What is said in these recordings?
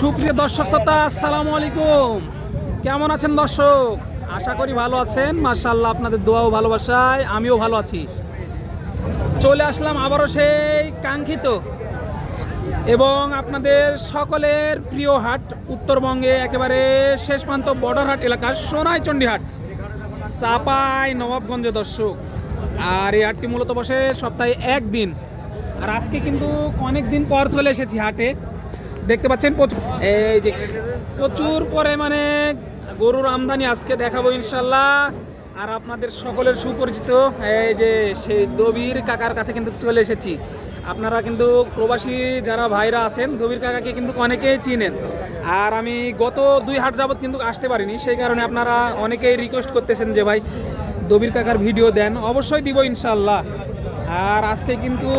সুপ্রিয় দর্শক শ্রোতা, আসসালামু আলাইকুম। কেমন আছেন দর্শক? আশা করি ভালো আছেন। মার্শাল্লাহ আপনাদের দোয়াও ভালোবাসায়, আমিও ভালো আছি। চলে আসলাম আবারও সেই কাঙ্ক্ষিত এবং আপনাদের সকলের প্রিয় হাট, উত্তরবঙ্গে একেবারে শেষ প্রান্ত বর্ডার হাট এলাকার সোনাই চণ্ডীহাট চাপাই নবাবগঞ্জে দর্শক। আর এই হাটটি মূলত বসে সপ্তাহে একদিন। আর আজকে কিন্তু অনেক দিন পর চলে এসেছি হাটে। দেখতে পাচ্ছেন প্রচুর এই যে প্রচুর পরিমাণে গরুর আমদানি আজকে দেখাবো ইনশাল্লাহ। আর আপনাদের সকলের সুপরিচিত, এই যে সেই দবির কাকার কাছে কিন্তু চলে এসেছি। আপনারা কিন্তু প্রবাসী যারা ভাইরা আছেন, দবির কাকাকে কিন্তু অনেকেই চিনেন। আর আমি গত দুই হাট যাবত কিন্তু আসতে পারিনি, সেই কারণে আপনারা অনেকেই রিকোয়েস্ট করতেছেন যে, ভাই, দবির কাকার ভিডিও দেন। অবশ্যই দিব ইনশাল্লাহ। আর আজকে কিন্তু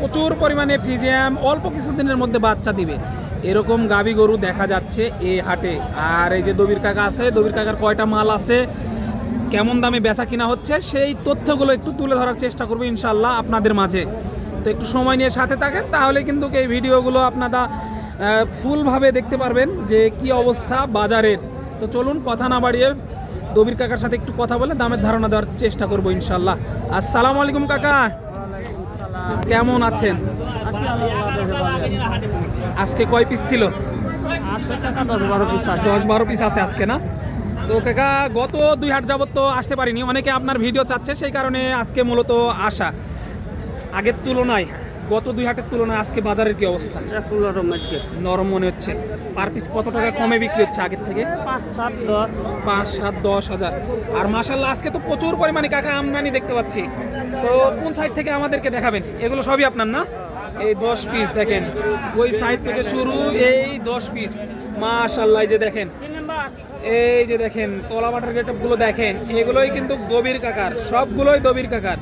প্রচুর পরিমাণে ফিজিয়াম, অল্প কিছুদিনের মধ্যে বাচ্চা দিবে। এরকম গাবি গরু দেখা যাচ্ছে এই হাটে। আর এই যে দবির কাকা আছে দবির কাকার কয়টা মাল আছে কেমন দামে বেচা কিনা হচ্ছে সেই তথ্যগুলো একটু তুলে ধরার চেষ্টা করব ইনশাল্লাহ আপনাদের মাঝে। তো একটু সময় নিয়ে সাথে থাকেন তাহলে কিন্তু এই ভিডিওগুলো আপনারা ফুলভাবে দেখতে পারবেন যে কি অবস্থা বাজারের। তো চলুন কথা না বাড়িয়ে দবির কাকার সাথে একটু কথা বলে দামের ধারণা দেওয়ার চেষ্টা করব ইনশাল্লাহ আসসালামু আলাইকুম কাকা। কেমন আছেন? আজকে কয় পিস ছিল? দশ বারো পিস আছে আজকে না? তো কাকা গত দুই হাট যাবত তো আসতে পারিনি। অনেকে আপনার ভিডিও চাচ্ছে সেই কারণে আজকে মূলত আসা। আগের তুলনায় গত দুই হাটের তুলনায় আজকে বাজারের কি অবস্থা? নরম মনে হচ্ছে। পার পিস কত টাকা কমে বিক্রি হচ্ছে আগের থেকে? পাঁচ সাত দশ। পাঁচ সাত দশ হাজার। আর মাসাল্লাহ আজকে তো প্রচুর পরিমাণে কাকা আমদানি দেখতে পাচ্ছি। তো কোন সাইড থেকে আমাদেরকে দেখাবেন? এগুলো সবই আপনার না? এই দশ পিস দেখেন। ওই সাইড থেকে শুরু এই দশ পিস মাশাল্লাহ যে দেখেন। এই যে দেখেন, তলা বাটার গেটআপগুলো দেখেন। এগুলোই কিন্তু দবির কাকার, সবগুলোই দবির কাকার।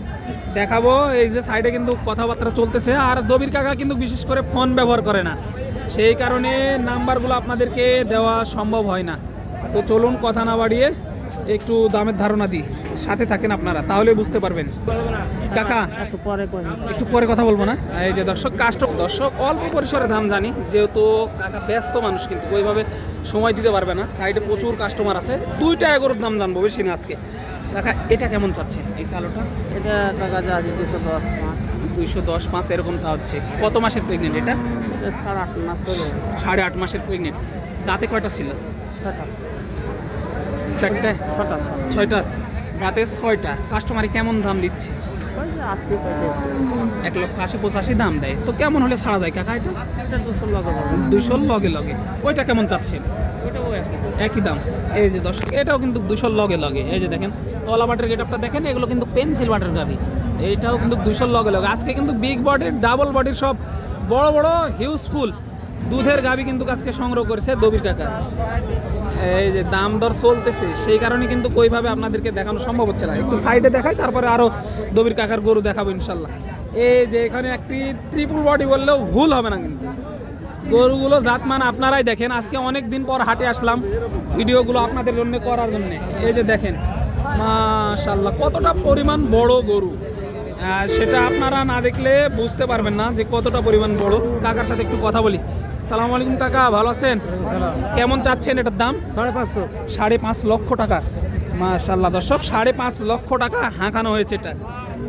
দেখাবো, এই যে সাইডে কিন্তু কথাবার্তা চলতেছে। আর দবির কাকা কিন্তু বিশেষ করে ফোন ব্যবহার করে না। সেই কারণে নাম্বারগুলো আপনাদেরকে দেওয়া সম্ভব হয় না। তো চলুন কথা না বাড়িয়ে একটু দামের ধারণা দিই। সাথে থাকেন আপনারা তাহলে বুঝতে পারবেন। কাকা একটু পরে একটু পরে কথা বলব না? এই যে দর্শক কাস্ট দর্শক অল্প পরিসরে দাম জানি যেহেতু কাকা ব্যস্ত মানুষ কিন্তু ওইভাবে সময় দিতে পারবে না। সাইডে প্রচুর কাস্টমার আছে দুইটা এগারোর দাম জানব বেশি না আজকে। কাকা এটা কেমন চাচ্ছে? এই কালোটা? এটা কাকা যা আছে দুশো দশ পাঁচ। দুইশো দশ পাঁচ এরকম চা হচ্ছে কত মাসের প্রেগনেন্ট এটা? সাড়ে আট মাস সাড়ে আট মাসের প্রেগনেন্ট দাঁতে কয়টা ছিল? ছটা চারটে ছটা ছয়টা দাঁতে ছয়টা। কাস্টমারে কেমন দাম দিচ্ছে? এক লক্ষ আশি পঁচাশি দাম দেয়। তো কেমন হলে ছাড়া যায় কাকা এটা? একটা দুশো লগে লগে। ওইটা কেমন চাচ্ছেন? একই দাম। এই যে দর্শক এটাও কিন্তু দুশোর লগে লগে। এই যে দেখেন তলা বাটের গেটআপটা দেখেন এগুলো কিন্তু পেন্সিল বাটের গাবি। এইটাও কিন্তু দুশোর লগে লগে। আজকে কিন্তু বিগ বডির ডাবল বডির সব বড় বড় হিউজফুল দুধের গাবি কিন্তু আজকে সংগ্রহ করেছে দবির কাকা। এই যে দাম দর চলতেছে, সেই কারণে কিন্তু ওইভাবে আপনাদেরকে দেখানো সম্ভব হচ্ছে না। একটু সাইডে দেখাই, তারপরে আরও দবির কাকার গরু দেখাবো ইনশাল্লাহ। এই যে এখানে একটি ট্রিপল বডি বললেও ভুল হবে না কিন্তু। গরুগুলো জাতমান আপনারাই দেখেন, আজকে অনেক দিন পর হাটে আসলাম ভিডিওগুলো আপনাদের জন্য করার জন্য। এই যে দেখেন, মাশাল্লাহ, কতটা পরিমাণ বড় গরু। সেটা আপনারা না দেখলে বুঝতে পারবেন না যে কতটা পরিমাণ বড়। কাকার সাথে একটু কথা বলি। সালাম আলাইকুম কাকা ভালো আছেন? কেমন চাচ্ছেন এটার দাম? সাড়ে পাঁচশো। সাড়ে পাঁচ লক্ষ টাকা। মাশাল্লাহ দর্শক সাড়ে পাঁচ লক্ষ টাকা হাঁকানো হয়েছে এটা।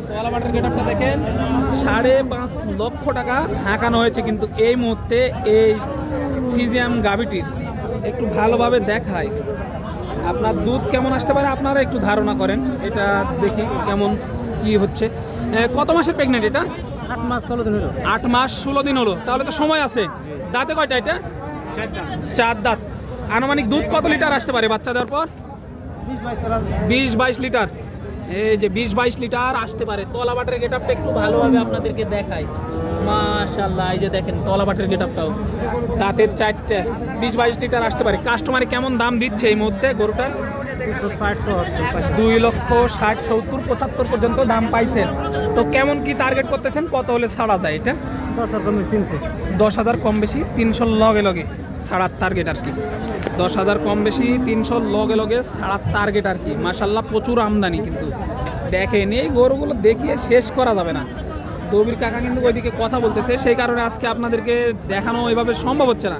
তলা মাঠের গেটআপটা দেখেন সাড়ে পাঁচ লক্ষ টাকা হাঁকানো হয়েছে কিন্তু এই মুহূর্তে এই ফিজিয়াম গাভিটির। একটু ভালোভাবে দেখায় আপনার দুধ কেমন আসতে পারে আপনারা একটু ধারণা করেন। এটা দেখি কেমন কি হচ্ছে। কত মাসের প্রেগনেন্ট এটা? আট মাস ষোলো দিন হলো। আট মাস ষোলো দিন হলো। তাহলে তো সময় আছে। দাঁতে কয়টা এটা? চার দাঁত। আনুমানিক দুধ কত লিটার আসতে পারে বাচ্চা দেওয়ার পর? বিশ বাইশ লিটার। এই যে বিশ বাইশ লিটার আসতে পারে। তলা বাটের গেট আপটা একটু ভালোভাবে আপনাদেরকে দেখাই। মাশাল্লাহ এই যে দেখেন তলা বাটের গেট আপটাও দাঁতের চারটে, বিশ বাইশ লিটার আসতে পারে। কাস্টমারে কেমন দাম দিচ্ছে এই মুহূর্তে গরুটার দুই লক্ষ ষাট, সত্তর, পঁচাত্তর পর্যন্ত দাম পাইছেন। তো কেমন কি টার্গেট করতেছেন? কত হলে ছাড়া যায় এটা? দশ হাজার কম বেশি তিনশো লগে লগে ছাড়ার টার্গেট আর কি। দশ হাজার কম বেশি তিনশো লগে লগে ছাড়ার টার্গেট আর কি। মাসাল্লাহ প্রচুর আমদানি কিন্তু। দেখেন, এই গরুগুলো দেখিয়ে শেষ করা যাবে না। দবির কাকা কিন্তু ওইদিকে কথা বলতেছে সেই কারণে আজকে আপনাদেরকে দেখানো এভাবে সম্ভব হচ্ছে না।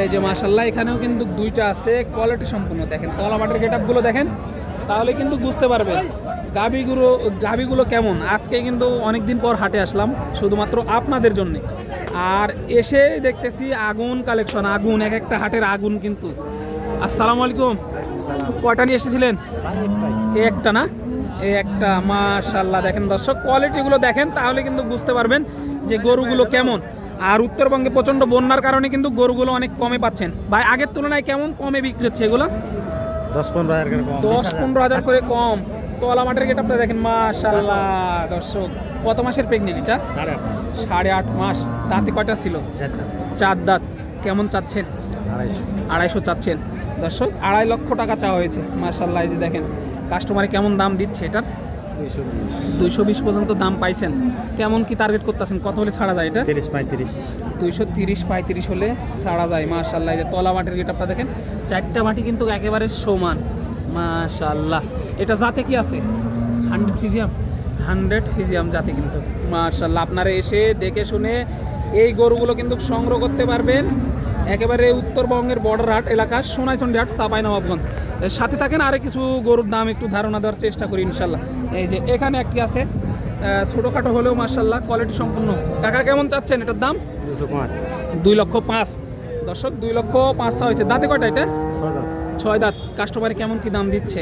এই যে মাশাল্লাহ এখানেও কিন্তু দুইটা আছে কোয়ালিটি সম্পূর্ণ দেখেন। তলা মাঠের গেট আপগুলো দেখেন তাহলে কিন্তু বুঝতে পারবেন গাবিগুলো গাবিগুলো কেমন। আজকে কিন্তু অনেক দিন পর হাটে আসলাম শুধুমাত্র আপনাদের জন্য। আর এসে দেখতেছি আগুন কালেকশন আগুন এক একটা হাটের আগুন কিন্তু। আসসালামু আলাইকুম। কয়টা নিয়ে এসেছিলেন? একটা না? এই একটা মাশাল্লাহ দেখেন দর্শক কোয়ালিটিগুলো দেখেন তাহলে কিন্তু বুঝতে পারবেন যে গরুগুলো কেমন। আর উত্তরবঙ্গে প্রচণ্ড বন্যার কারণে কিন্তু গরুগুলো অনেক কমে পাচ্ছেন। ভাই আগের তুলনায় কেমন কমে বিক্রি হচ্ছে এগুলো? দশ পনেরো হাজার দশ পনেরো হাজার করে কম। তোলা মাঠের গেট আপনারা দেখেন মাশাল্লাহ দর্শক। কত মাসের প্রেগনেন্ট এটা? সাড়ে আট মাস। দাঁতে কয়টা ছিল? চার দাঁত। কেমন চাচ্ছেন? আড়াইশো। আড়াইশো চাচ্ছেন। দর্শক আড়াই লক্ষ টাকা চাওয়া হয়েছে মার্শাল্লাহ এই যে দেখেন। কাস্টমারে কেমন দাম দিচ্ছে এটার? দুইশো বিশ। পর্যন্ত দাম পাইছেন। কেমন কি টার্গেট করতেছেন? কত হলে ছাড়া যায় এটা? তিরিশ পঁয়ত্রিশ। দুইশো তিরিশ পঁয়ত্রিশ হলে ছাড়া যায় মাশাল্লাহ এই যে তলা মাটির গেট আপনারা দেখেন চারটা মাটি কিন্তু একেবারে সমান মাশাল্লাহ এটা জাতে কি আছে? হান্ড্রেড ফিজিয়াম? হান্ড্রেড ফিজিয়াম জাতে কিন্তু মাশাল্লাহ আপনারা এসে দেখে শুনে এই গরুগুলো কিন্তু সংগ্রহ করতে পারবেন। একেবারে উত্তরবঙ্গের বর্ডার হাট এলাকা সোনাইচন্ডী হাট চাপাই নবাবগঞ্জ সাথে থাকেন আরে কিছু গরুর দাম একটু ধারণা দেওয়ার চেষ্টা করি ইনশাল্লাহ। এই যে এখানে একটি আছে ছোটোখাটো হলেও মার্শাল্লাহ কোয়ালিটি সম্পূর্ণ কাকা কেমন চাচ্ছেন এটার দাম? দুই লক্ষ পাঁচ। দর্শক দুই লক্ষ পাঁচ হয়েছে। দাঁতে কয়টা এটা? ছয় দাঁত। কাস্টমারে কেমন কি দাম দিচ্ছে?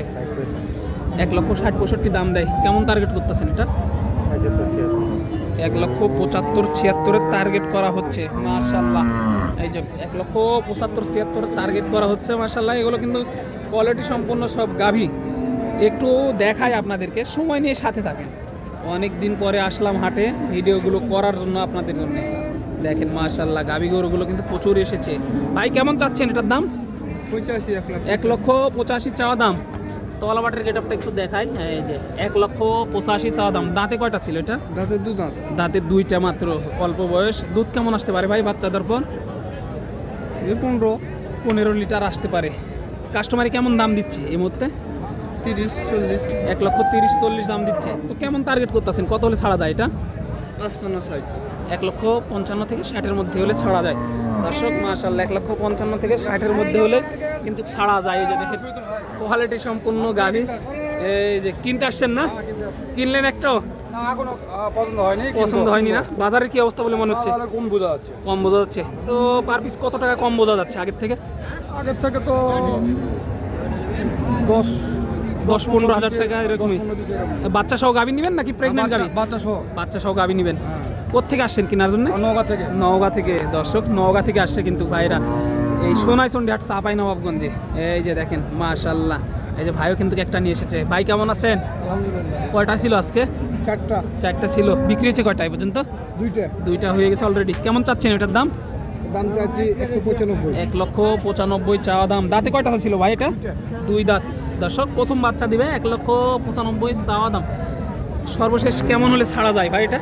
এক লক্ষ ষাট পঁয়ষট্টি দাম দেয়। কেমন টার্গেট করতেছেন এটা? এক লক্ষ পঁচাত্তর ছিয়াত্তরের টার্গেট করা হচ্ছে। মাশাল্লাহ এই যে এক লক্ষ পঁচাত্তর ছিয়াত্তরের টার্গেট করা হচ্ছে মাশাল্লাহ এগুলো কিন্তু কোয়ালিটি সম্পন্ন সব গাভী। একটু দেখায় আপনাদেরকে। সময় নিয়ে সাথে থাকেন। অনেক দিন পরে আসলাম হাটে। ভিডিওগুলো করার জন্য আপনাদের জন্য। দেখেন মাশাল্লাহ গাভী গরুগুলো কিন্তু প্রচুর এসেছে। ভাই কেমন চাচ্ছেন এটার দাম? পঁচাশি এক এক লক্ষ পঁচাশি চাওয়া দাম। তলা মাঠের গেট আপটা একটু দেখাই। এই যে এক লক্ষ পঁচাশি চাওয়া দাম। দাঁতে কয়টা ছিল এটা? দাঁতের দু দাঁত। দাঁতে দুইটা মাত্র অল্প বয়স। দুধ কেমন আসতে পারে ভাই বাচ্চাদের পর পনেরো। পনেরো লিটার আসতে পারে। কাস্টমারে কেমন দাম দিচ্ছে এই মুহূর্তে? তিরিশ চল্লিশ। এক লক্ষ তিরিশ চল্লিশ দাম দিচ্ছে। তো কেমন টার্গেট করতেছেন? কত হলে ছাড়া যায় এটা? পাঁচপান্ন ষাট। এক লক্ষ পঞ্চান্ন থেকে ষাটের মধ্যে হলে ছাড়া যায়। দর্শক মাশাল্লাহ এক লক্ষ পঞ্চান্ন থেকে ষাটের মধ্যে হলে কিন্তু ছাড়া যায়। এই যে দেখেন কোয়ালিটি সম্পূর্ণ গাভী এই যে কিনতে আসছেন না? কিনলেন একটাও? পছন্দ হয়নি পছন্দ হয়নি না? বাজারের কি অবস্থা বলে মনে হচ্ছে? কম বোঝা যাচ্ছে। কম বোঝা যাচ্ছে। তো পার পিস কত টাকা কম বোঝা যাচ্ছে আগের থেকে? আগের থেকে তো দশ দশ পনেরো হাজার টাকা এরকমই। বাচ্চা সহ গাভী নেবেন নাকি প্রেগনেন্ট গাভী? বাচ্চা সহ। বাচ্চা সহ গাভী নেবেন? কোথেকে আসছেন কেনার জন্য? নগা থেকে। নওগাঁ থেকে দর্শক নওগাঁ থেকে আসছে কিন্তু ভাইরা। এই সোনাইচন্ডি হাট চাপাই নবাবগঞ্জে। এই যে দেখেন মাশাল্লাহ এই যে ভাইও কিন্তু একটা নিয়ে এসেছে। ভাই কেমন আছেন? কয়টা ছিল আজকে? চারটা। চারটা ছিল। বিক্রি হয়েছে কয়টা এই পর্যন্ত? দুইটা। দুইটা হয়ে গেছে অলরেডি কেমন চাচ্ছেন এটার দাম? দাম চাচ্ছি একশো পঁচানব্বই। এক লক্ষ পঁচানব্বই চাওয়া দাম। দাঁতে কয়টা ছিল ভাই এটা? দুই দাঁত। দর্শক প্রথম বাচ্চা দিবে এক লক্ষ পঁচানব্বই চাওয়া দাম। সর্বশেষ কেমন হলে ছাড়া যায় ভাই এটা?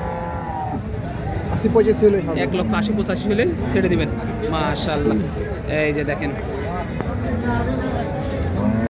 আশি পঁচাশি হলে এক লক্ষ আশি পঁচাশি হলে ছেড়ে দিবেন। মাশাল্লাহ এই যে দেখেন।